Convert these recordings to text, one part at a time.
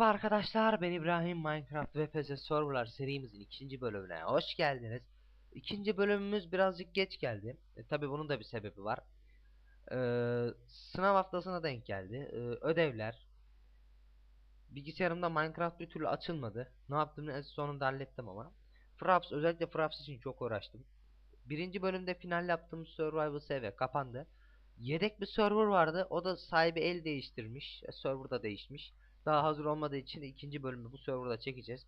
Merhaba arkadaşlar, ben İbrahim Minecraft ve PS Serverlar serimizin ikinci bölümüne hoş geldiniz. İkinci bölümümüz birazcık geç geldi. E, Tabi bunun da bir sebebi var. Ee, sınav haftasına denk geldi. Ee, ödevler. Bilgisayarımda Minecraft bir türlü açılmadı. Ne yaptığımı en sonunda hallettim ama. Fraps, özellikle Fraps için çok uğraştım. Birinci bölümde final yaptığım Survival SV kapandı. Yedek bir server vardı. O da sahibi el değiştirmiş. E, server da değişmiş. Daha hazır olmadığı için ikinci bölümü bu serverda çekeceğiz.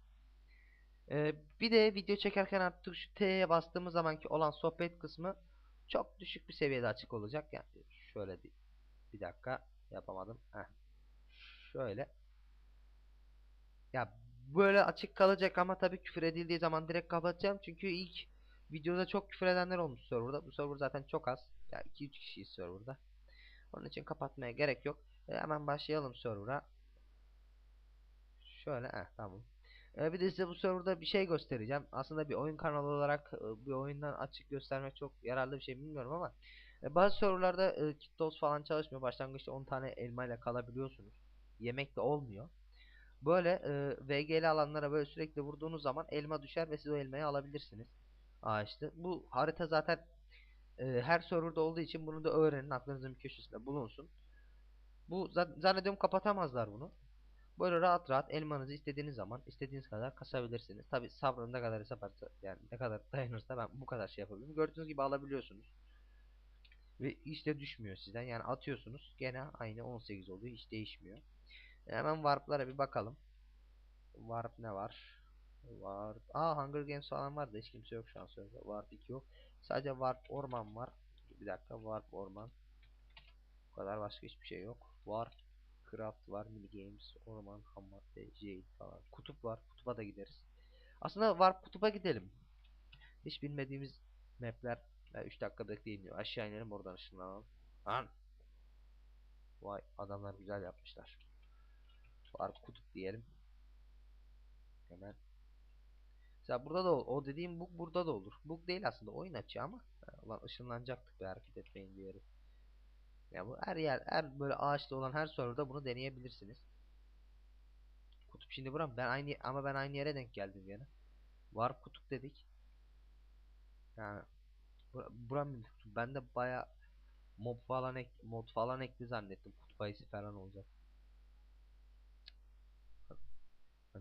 Ee, bir de video çekerken artık şu T'ye bastığımız zamanki olan sohbet kısmı çok düşük bir seviyede açık olacak. Yani şöyle bir, bir dakika yapamadım. Heh. Şöyle. Ya böyle açık kalacak ama tabii küfür edildiği zaman direkt kapatacağım. Çünkü ilk videoda çok küfür edenler olmuş serverda. Bu server zaten çok az. Ya 2-3 kişiyiz serverda. Onun için kapatmaya gerek yok. E, hemen başlayalım server'a. Şöyle eh tamam. Ee, bir de size bu serverda bir şey göstereceğim. Aslında bir oyun kanalı olarak e, bir oyundan açık göstermek çok yararlı bir şey bilmiyorum ama e, bazı serverlarda e, kit dost falan çalışmıyor. Başlangıçta 10 tane elma ile kalabiliyorsunuz. Yemek de olmuyor. Böyle e, VG'li alanlara böyle sürekli vurduğunuz zaman elma düşer ve siz o elmayı alabilirsiniz. İşte bu harita zaten e, her serverda olduğu için bunu da öğrenin. Aklınızın bir köşesinde bulunsun. Bu zan- zannediyorum kapatamazlar bunu. Böyle rahat rahat elmanızı istediğiniz zaman istediğiniz kadar kasabilirsiniz. Tabi sabrın ne kadar yaparsa yani ne kadar dayanırsa ben bu kadar şey yapabilirim. Gördüğünüz gibi alabiliyorsunuz. Ve işte düşmüyor sizden. Yani atıyorsunuz gene aynı 18 oluyor. Hiç değişmiyor. Hemen warp'lara bir bakalım. Warp ne var? Warp. Aa Hunger Games falan var da hiç kimse yok şu an sözde. Warp 2 yok. Sadece Warp orman var. Bir dakika Warp orman. Bu kadar başka hiçbir şey yok. Warp Craft var, mini games, orman, ham madde, jade falan. Kutup var. Kutuba da gideriz. Aslında Warp kutuba gidelim. Hiç bilmediğimiz mapler 3 dakikada değiniyor. Aşağı inelim oradan ışınlanalım. Lan. Vay adamlar güzel yapmışlar. Warp kutup diyelim. Hemen. Mesela burada da o, dediğim bug burada da olur. Bug değil aslında oyun açıyor ama. Ulan ışınlanacaktık bir hareket etmeyin diyorum. Ya bu her yer, her böyle ağaçta olan her serverda bunu deneyebilirsiniz. Kutup şimdi buram ben aynı ama ben aynı yere denk geldim yani. Var kutup dedik. Yani bura, buram bir kutup. Ben de baya mob falan ek, mod falan ekli zannettim. Kutup ayısı falan olacak.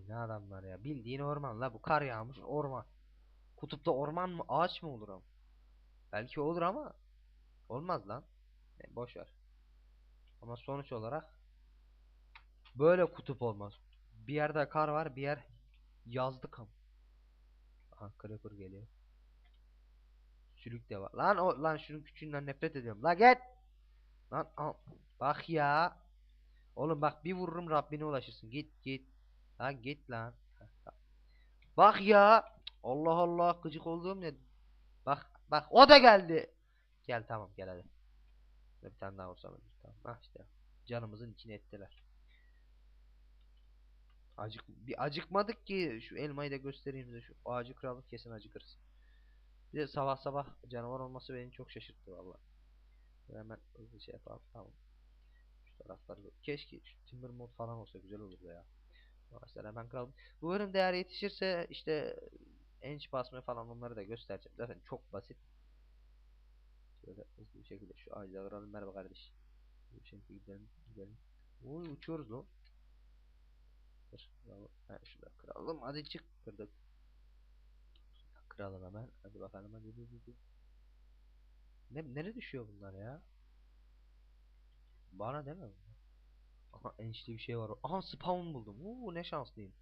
Ne adamlar ya. Bildiğin orman la bu kar yağmış orman. Kutupta orman mı ağaç mı olur ama? Belki olur ama olmaz lan. Ne, boş ver. Ama sonuç olarak böyle kutup olmaz. Bir yerde kar var, bir yer yazlık am. Aha creeper geliyor. Sülük de var. Lan o lan şunun küçüğünden nefret ediyorum. La git. Lan al. Bak ya. Oğlum bak bir vururum Rabbine ulaşırsın. Git git. Lan git lan. Bak ya. Allah Allah gıcık olduğum ne? Bak bak o da geldi. Gel tamam gel hadi. Bir tane daha olsa ölür. Tamam. Ah işte. Canımızın içine ettiler. Acık bir acıkmadık ki şu elmayı da göstereyim size şu ağacı krallık kesin acıkırız. Bir de sabah sabah canavar olması beni çok şaşırttı valla. Hemen hızlı şey yapalım tamam. Şu tarafları keşke şu timber mod falan olsa güzel olurdu ya. Ağaçlar hemen krallık. Bu bölüm değer yetişirse işte enç basma falan onları da göstereceğim. Zaten çok basit. Şöyle hızlı bir şekilde şu ağacı kıralım. Merhaba kardeş. Bu şekilde gidelim. Gidelim. Oy uçuyoruz lan. Dur. Ha, şurada kıralım. Hadi çık. Kırdık. Kıralım hemen. Hadi bakalım. Hadi, hadi, hadi. Ne, nereye düşüyor bunlar ya? Bana deme bunlar. Aha enişte bir şey var. Aha spawn buldum. Oo ne şanslıyım.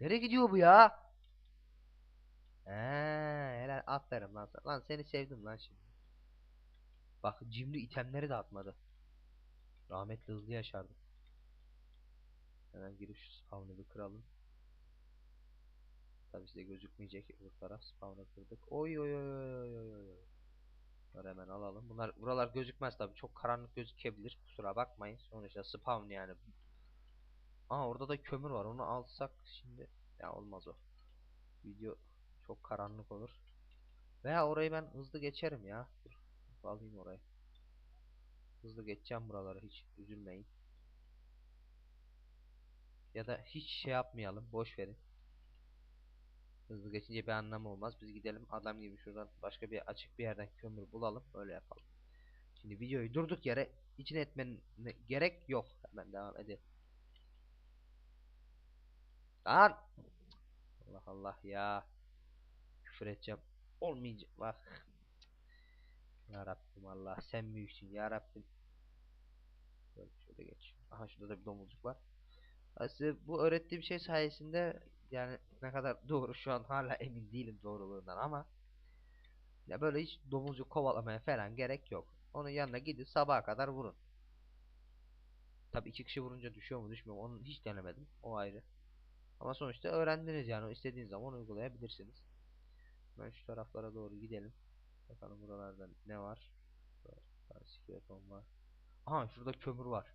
Nereye gidiyor bu ya? Eee helal aferin lan. Lan seni sevdim lan şimdi. Bak cimri itemleri de atmadı. Rahmetli hızlı yaşardı. Hemen girip şu spawn'ı bir kıralım. Tabi size gözükmeyecek öbür taraf spawn'ı kırdık. Oy oy oy oy oy oy. Bunları hemen alalım. Bunlar buralar gözükmez tabi çok karanlık gözükebilir. Kusura bakmayın. Sonuçta spawn yani. Aa orada da kömür var. Onu alsak şimdi ya olmaz o. Video çok karanlık olur. Veya orayı ben hızlı geçerim ya. Dur. Alayım orayı. Hızlı geçeceğim buraları hiç üzülmeyin. Ya da hiç şey yapmayalım. Boş verin. Hızlı geçince bir anlamı olmaz. Biz gidelim adam gibi şuradan başka bir açık bir yerden kömür bulalım. Öyle yapalım. Şimdi videoyu durduk yere içine etmen gerek yok. Hemen devam edelim. Lan! Allah Allah ya. Küfür edeceğim. Olmayacak bak. Ya Rabbim Allah sen büyüksün ya Rabbim. Şöyle, şöyle geç. Aha şurada da bir domuzcuk var. Size bu öğrettiğim şey sayesinde yani ne kadar doğru şu an hala emin değilim doğruluğundan ama ya böyle hiç domuzcuk kovalamaya falan gerek yok. Onun yanına gidin sabaha kadar vurun. Tabii iki kişi vurunca düşüyor mu düşmüyor mu onu hiç denemedim. O ayrı. Ama sonuçta öğrendiniz yani istediğiniz zaman uygulayabilirsiniz. Ben şu taraflara doğru gidelim. Bakalım buralarda ne var. Skeleton var. Aha şurada kömür var.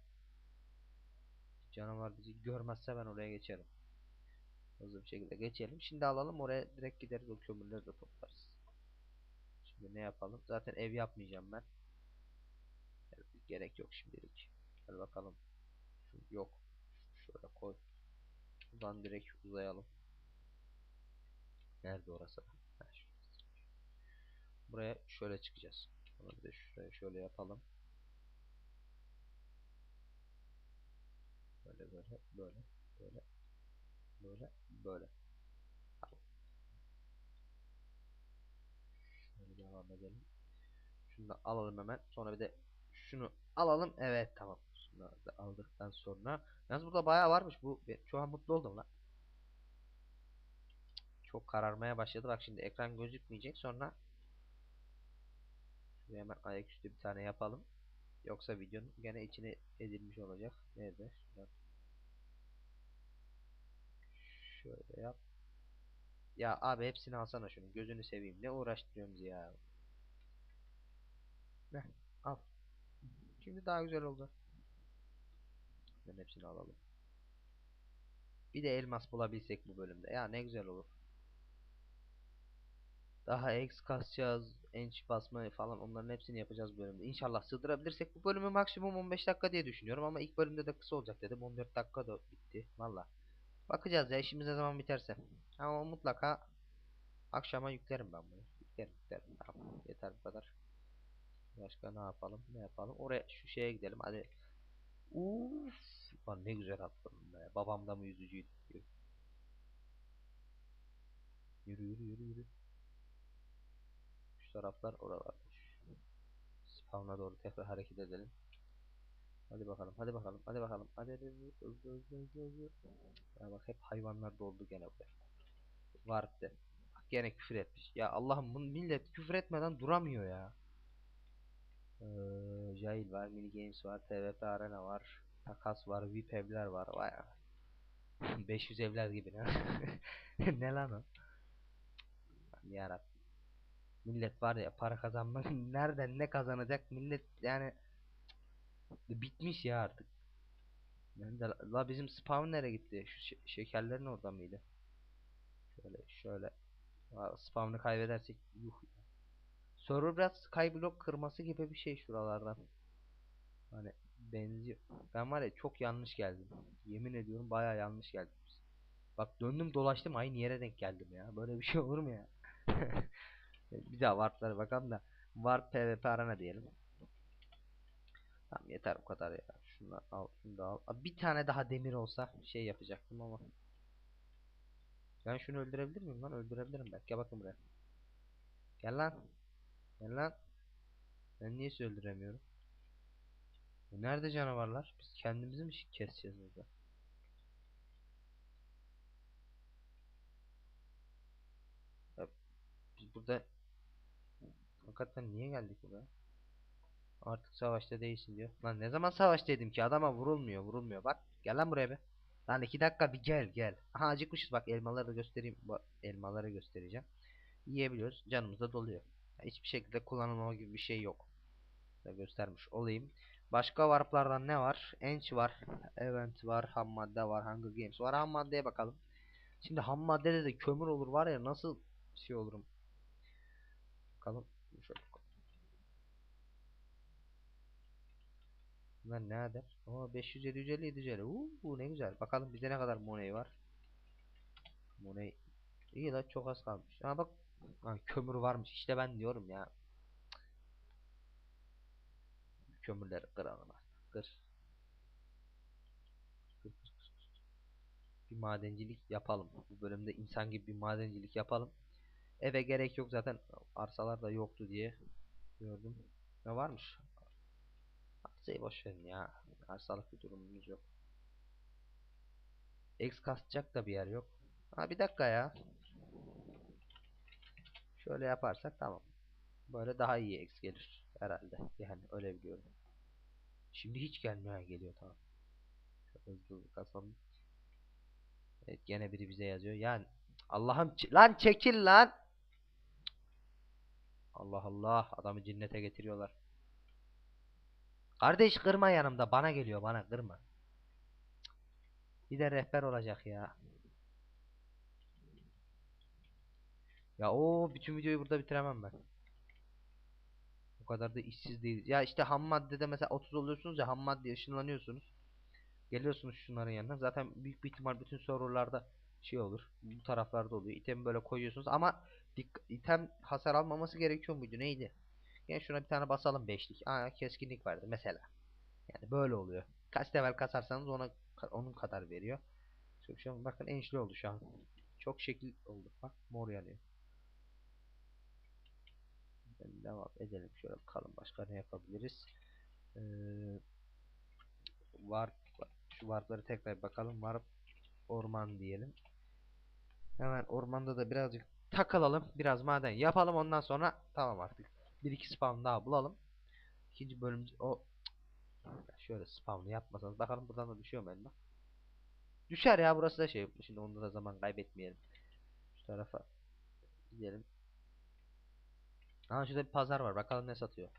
Canavar bizi görmezse ben oraya geçerim. Hızlı bir şekilde geçelim. Şimdi alalım oraya direkt gideriz o kömürleri de toplarız. Şimdi ne yapalım? Zaten ev yapmayacağım ben. Gerek yok şimdilik. Hadi bakalım. Yok. Şöyle koy. Buradan direkt uzayalım. Nerede orası? Buraya şöyle çıkacağız. Bunu bir de şuraya şöyle yapalım. Böyle böyle böyle böyle böyle böyle. Şöyle devam edelim. Şunu da alalım hemen. Sonra bir de şunu alalım. Evet tamam. Şunu da aldıktan sonra. Yalnız burada bayağı varmış. Bu şu an mutlu oldum lan. Çok kararmaya başladı. Bak şimdi ekran gözükmeyecek. Sonra Şuraya hemen ayaküstü bir tane yapalım. Yoksa videonun gene içine edilmiş olacak. Nerede? Şuradan. Şöyle yap. Ya abi hepsini alsana şunu. Gözünü seveyim. Ne uğraştırıyorsunuz ya. Ne? Al. Şimdi daha güzel oldu. Ben hepsini alalım. Bir de elmas bulabilsek bu bölümde. Ya ne güzel olur. Daha X kasacağız. Enç basma falan onların hepsini yapacağız bölümde. İnşallah sığdırabilirsek bu bölümü maksimum 15 dakika diye düşünüyorum ama ilk bölümde de kısa olacak dedim. 14 dakika da bitti. Valla. Bakacağız ya işimiz ne zaman biterse. Ama mutlaka akşama yüklerim ben bunu. Yüklerim yüklerim. Tamam. Yeter bu kadar. Başka ne yapalım? Ne yapalım? Oraya şu şeye gidelim. Hadi. Uf. Lan ne güzel atladım be. Babam da mı yüzücüydü? Yürü. Yürü yürü yürü taraflar oralarmış. Spawn'a doğru tekrar hareket edelim. Hadi bakalım, hadi bakalım, hadi bakalım. Hadi. Ya bak hep hayvanlar doldu gene buraya. Var de. Bak gene küfür etmiş. Ya Allah'ım bu millet küfür etmeden duramıyor ya. Ee, Jail var, mini games var, TVP arena var, takas var, VIP evler var. Vay anasını. 500 evler gibi ne? ne lan o? Yarabbim. Millet var ya para kazanmak nereden ne kazanacak millet yani bitmiş ya artık. Yani de, la bizim spawn nereye gitti? Şu şe- şekerlerin orada mıydı? Şöyle şöyle. Spawn'ı kaybedersek yuh. Server biraz skyblock kırması gibi bir şey şuralardan. Hani benziyor. Ben var ya çok yanlış geldim. Yemin ediyorum bayağı yanlış geldim. Bak döndüm dolaştım aynı yere denk geldim ya. Böyle bir şey olur mu ya? Bir daha warp'lara bakalım da. Warp PvP arena diyelim. Tamam yeter bu kadar ya. Şunu al, şunu da al. Bir tane daha demir olsa şey yapacaktım ama. Ben şunu öldürebilir miyim lan? Öldürebilirim belki. Gel bakın buraya. Gel lan. Gel lan. Ben niye öldüremiyorum? Bu Nerede canavarlar? Biz kendimizi mi keseceğiz burada? Biz burada Hakikaten niye geldik buraya? Artık savaşta değilsin diyor. Lan ne zaman savaştaydım ki adama vurulmuyor vurulmuyor bak gel lan buraya be. Lan iki dakika bir gel gel. Aha acıkmışız bak elmaları da göstereyim. Bu elmaları göstereceğim. Yiyebiliyoruz canımız da doluyor. Ya hiçbir şekilde kullanılma gibi bir şey yok. Da göstermiş olayım. Başka warplardan ne var? Ench var. Event var. Ham madde var. Hunger Games var. Ham maddeye bakalım. Şimdi ham maddede de kömür olur var ya nasıl şey olurum. Bakalım. Şöyle. Bunlar ne eder? Oo 500 750 750. Uuu ne güzel. Bakalım bize ne kadar money var. Money iyi la çok az kalmış. Ha bak Lan kömür varmış. İşte ben diyorum ya. Kömürleri kıralım artık. Kır. Bir madencilik yapalım. Bu bölümde insan gibi bir madencilik yapalım. Eve gerek yok zaten arsalar da yoktu diye gördüm. Ne varmış? Arsayı boş ya. Arsalık bir durumumuz yok. X kasacak da bir yer yok. Ha bir dakika ya. Şöyle yaparsak tamam. Böyle daha iyi X gelir herhalde. Yani öyle biliyorum. Şimdi hiç gelmiyor geliyor tamam. Şöyle hızlı hızlı kasalım. Evet gene biri bize yazıyor. Yani Allah'ım lan çekil lan. Allah Allah adamı cinnete getiriyorlar. Kardeş kırma yanımda bana geliyor bana kırma. Bir de rehber olacak ya. Ya o bütün videoyu burada bitiremem ben. O kadar da işsiz değil. Ya işte ham maddede mesela 30 oluyorsunuz ya ham maddeye ışınlanıyorsunuz. Geliyorsunuz şunların yanına. Zaten büyük bir ihtimal bütün serverlarda şey olur. Bu taraflarda oluyor. İtemi böyle koyuyorsunuz ama item hasar almaması gerekiyor muydu? Neydi? Yani şuna bir tane basalım beşlik. Aa keskinlik verdi mesela. Yani böyle oluyor. Kaç level kasarsanız ona onun kadar veriyor. Şu, an bakın enişli oldu şu an. Çok şekil oldu. Bak mor yanıyor. Ben devam edelim. Şöyle bakalım başka ne yapabiliriz. Ee, warp şu warpları tekrar bakalım. Warp orman diyelim. Hemen ormanda da birazcık takılalım. Biraz maden yapalım. Ondan sonra tamam artık. Bir iki spawn daha bulalım. İkinci bölüm o şöyle spawn yapmasanız bakalım buradan da düşüyor mu elma? Düşer ya burası da şey. Şimdi onda da zaman kaybetmeyelim. Şu tarafa gidelim. Aha şurada bir pazar var. Bakalım ne satıyor.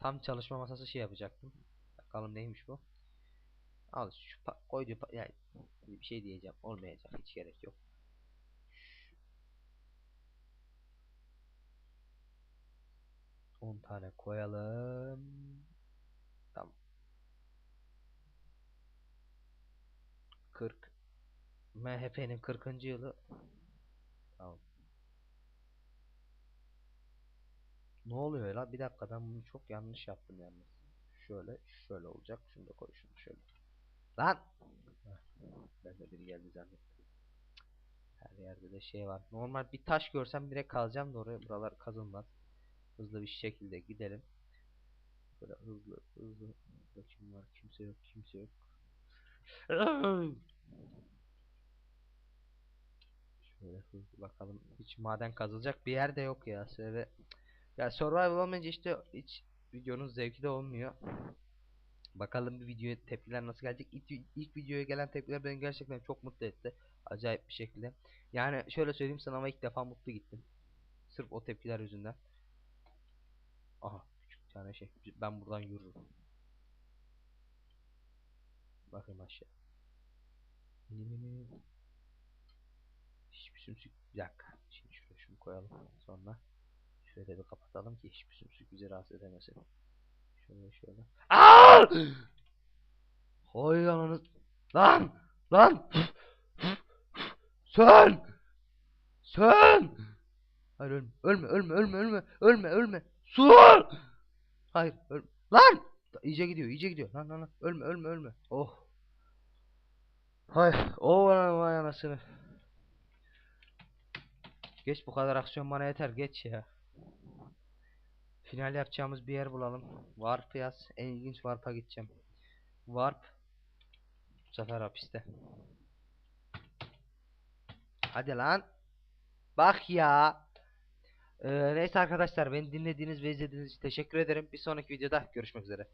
Tam çalışma masası şey yapacaktım. Bakalım neymiş bu. Al şu koyduğu yani bir şey diyeceğim. Olmayacak. Hiç gerek yok. 10 tane koyalım. Tamam. 40 MHP'nin 40. yılı. Tamam. Ne oluyor la? Bir dakika ben bunu çok yanlış yaptım yalnız. Şöyle, şöyle olacak. Şunu da koy şunu şöyle. Lan! Ben de biri geldi zannettim. Her yerde de şey var. Normal bir taş görsem direkt kalacağım da oraya buralar kazılmaz. Hızlı bir şekilde gidelim. Böyle hızlı hızlı. Burada kim var? Kimse yok. Kimse yok. Şöyle hızlı bakalım. Hiç maden kazılacak bir yer de yok ya. Şöyle ya survival olmayınca işte hiç videonun zevki de olmuyor. Bakalım bir videoya tepkiler nasıl gelecek. İlk, ilk videoya gelen tepkiler beni gerçekten çok mutlu etti. Acayip bir şekilde. Yani şöyle söyleyeyim sınava ilk defa mutlu gittim. Sırf o tepkiler yüzünden. Aha küçük bir tane şey. Ben buradan yürürüm. Bakayım aşağı. Hiçbir sümsük. Bir dakika. Şimdi şuraya şunu koyalım. Sonra şöyle bir kapatalım ki hiçbir sümsük bizi rahatsız edemesin. Şöyle şöyle. Aa! Hay ananı. Lan! Lan! Sön! Sön! Hayır ölme. Ölme ölme ölme ölme. Ölme ölme. Su! Hayır ölme. Lan! İyice gidiyor iyice gidiyor. Lan lan lan. Ölme ölme ölme. Oh. Hay. Oh vay anasını. Geç bu kadar aksiyon bana yeter geç ya. Final yapacağımız bir yer bulalım. Warp yaz. En ilginç Warp'a gideceğim. Warp. Bu sefer hapiste. Hadi lan. Bak ya. Ee, neyse arkadaşlar beni dinlediğiniz ve izlediğiniz için teşekkür ederim. Bir sonraki videoda görüşmek üzere.